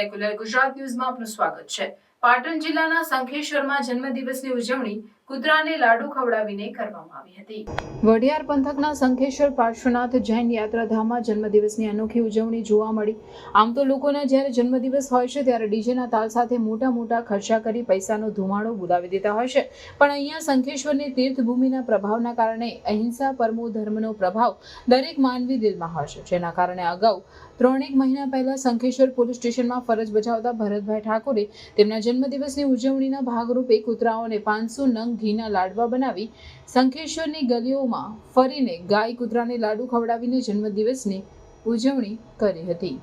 Secular Gujarat ન્યૂઝમાં આપનું સ્વાગત છે. પાટણ જિલ્લાના શંખેશ્વરમાં જન્મદિવસની ઉજવણી કૂતરાને લાડુ ખવડાવીને કરવામાં આવી હતી. વડિયાર પંથકના શંખેશ્વર પાર્શ્વનાથ જૈન યાત્રાધામમાં જન્મદિવસની અનોખી ઉજવણી જોવા મળી. આમ તો લોકોના જ્યારે જન્મદિવસ હોય છે ત્યારે ડીજેના તાલ સાથે મોટા મોટા ખર્ચા કરી પૈસાનો ધુમાડો બોલાવી દેતા હોય છે. પણ અહીંયા શંખેશ્વરની તીર્થભૂમિના પ્રભાવના કારણે અહિંસા પરમો ધર્મનો પ્રભાવ દરેક માનવી દિલમાં હોય છે. જેના કારણે અગાઉ ત્રણેક મહિના પહેલા શંખેશ્વર પોલીસ સ્ટેશનમાં ફરજ બજાવતા ભરતભાઈ ઠાકોરે તેમના જન્મદિવસની ઉજવણીના ભાગરૂપે કૂતરાઓને પાંચસો નંગ ઘીના લાડવા બનાવી શંખેશ્વરની ગલીઓમાં ફરીને ગાય કૂતરાને લાડુ ખવડાવીને જન્મદિવસની ઉજવણી કરી હતી.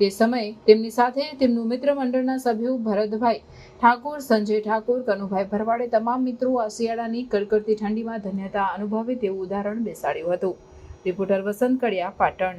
તે સમયે તેમની સાથે તેમનું મિત્ર મંડળના સભ્યો ભરતભાઈ ઠાકોર, સંજય ઠાકોર, કનુભાઈ ભરવાડે તમામ મિત્રો આ શિયાળાની કડકડતી ઠંડીમાં ધન્યતા અનુભવે તેવું ઉદાહરણ બેસાડ્યું હતું. રિપોર્ટર વસંત કડિયા, પાટણ.